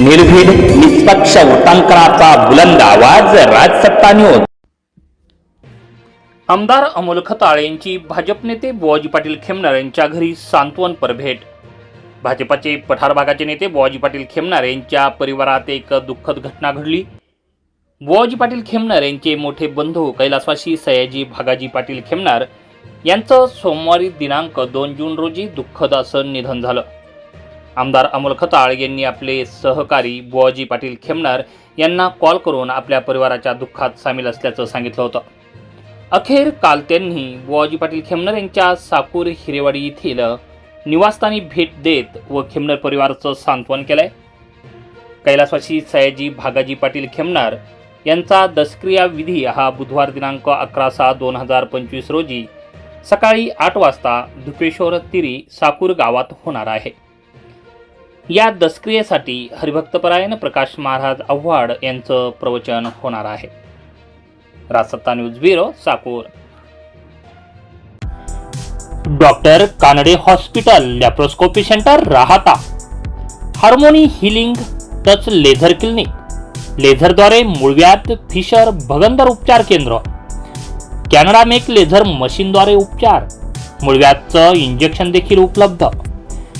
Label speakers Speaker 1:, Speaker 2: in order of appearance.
Speaker 1: निर्भीड निष्पक्ष वृत्तांकनाचा बुलंद आवाज राजसत्ता न्यूज
Speaker 2: आमदार अमोल खताळ यांची भाजप नेते बुवाजी पाटील खेमनार यांच्या घरी सांत्वनपर भेट भाजपाचे पठार भागाचे नेते बुवाजी पाटील खेमनार यांच्या परिवारात एक दुःखद घटना घडली. बुवाजी पाटील खेमनार यांचे मोठे बंधू कैलासवासी सयाजी भागाजी पाटील खेमनार यांचं सोमवारी दिनांक दोन जून रोजी दुःखद असं निधन झालं. आमदार अमोल खताळ यांनी आपले सहकारी बुवाजी पाटील खेमनार यांना कॉल करून आपल्या परिवाराच्या दुःखात सामील असल्याचं सांगितलं होतं. अखेर काल त्यांनी बुवाजी पाटील खेमनर यांच्या साकूर हिरेवाडी येथील निवासस्थानी भेट देत व खेमनर परिवाराचं सांत्वन केलंय. कैलासवासी सयाजी भागाजी पाटील खेमनार यांचा दसक्रिया विधी हा बुधवार दिनांक अकरा सहा दोन हजार पंचवीस रोजी सकाळी आठ वाजता धुपेश्वर तिरी साकूर गावात होणार आहे. या दसक्रियेसाठी हरिभक्तपरायण प्रकाश महाराज आव्हाड यांचं प्रवचन होणार आहे. Rajsatta news bureau Sakur. Doctor Kanade hospital laparoscopy centre Rahata. Harmony healing touch laser clinic. लेझरद्वारे मुळव्यात फिशर भगंदर उपचार केंद्र. कॅनडा मेक लेझर मशीनद्वारे उपचार. मुळव्यातचं इंजेक्शन देखील उपलब्ध.